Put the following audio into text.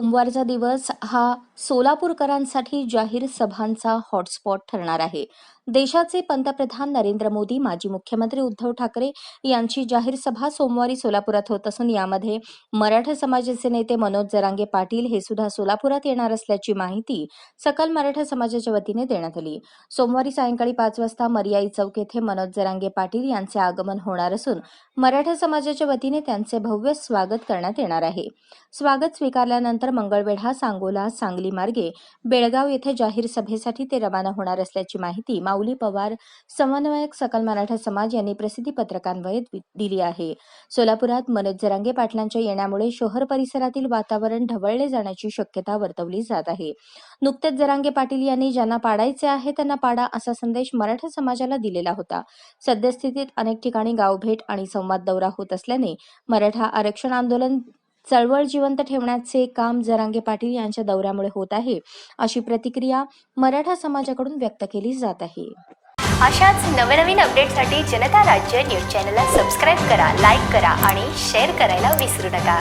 सोमवारचा दिवस हा सोलापूरकरांसाठी जाहीर सभांचा हॉटस्पॉट ठरणार आहे. देशाचे पंतप्रधान नरेंद्र मोदी माजी मुख्यमंत्री उद्धव ठाकरे यांची जाहीर सभा सोमवारी सोलापुरात होत असून यामध्ये मराठा समाजाचे नेते मनोज जरांगे पाटील हे सुद्धा सोलापुरात येणार असल्याची माहिती सकल मराठा समाजाच्या वतीने देण्यात आली. सोमवारी सायंकाळी पाच वाजता मर्याई चौक येथे मनोज जरांगे पाटील यांचे आगमन होणार असून मराठा समाजाच्या वतीने त्यांचे भव्य स्वागत करण्यात येणार आहे. स्वागत स्वीकारल्यानंतर मंगळवेढा सांगोला सांगली मार्गे बेळगाव येथे जाहीर सभेसाठी ते रवाना होणार असल्याची माहिती माऊ माऊली पवार समन्वयक सकल मराठा समाज यांनी प्रसिद्धी पत्रकान्वये दिली आहे. सोलापुरात मनोज जरांगे पाटलांच्या येण्यामुळे शहर परिसरातील वातावरण ढवळले जाण्याची शक्यता वर्तवली जात आहे. नुकतेच जरांगे पाटील यांनी ज्यांना पाडायचे आहे त्यांना पाडा असा संदेश मराठा समाजाला दिलेला होता. सद्यस्थितीत अनेक ठिकाणी गावभेट आणि संवाद दौरा होत असल्याने मराठा आरक्षण आंदोलन चळवळ जिवंत ठेवण्याचे काम जरांगे पाटील यांच्या दौऱ्यामुळे होत आहे अशी प्रतिक्रिया मराठा समाजाकडून व्यक्त केली जात आहे. अशाच नवनवीन अपडेटसाठी जनता राज्य न्यूज चॅनलला सबस्क्राईब करा लाईक करा आणि शेअर करायला विसरू नका.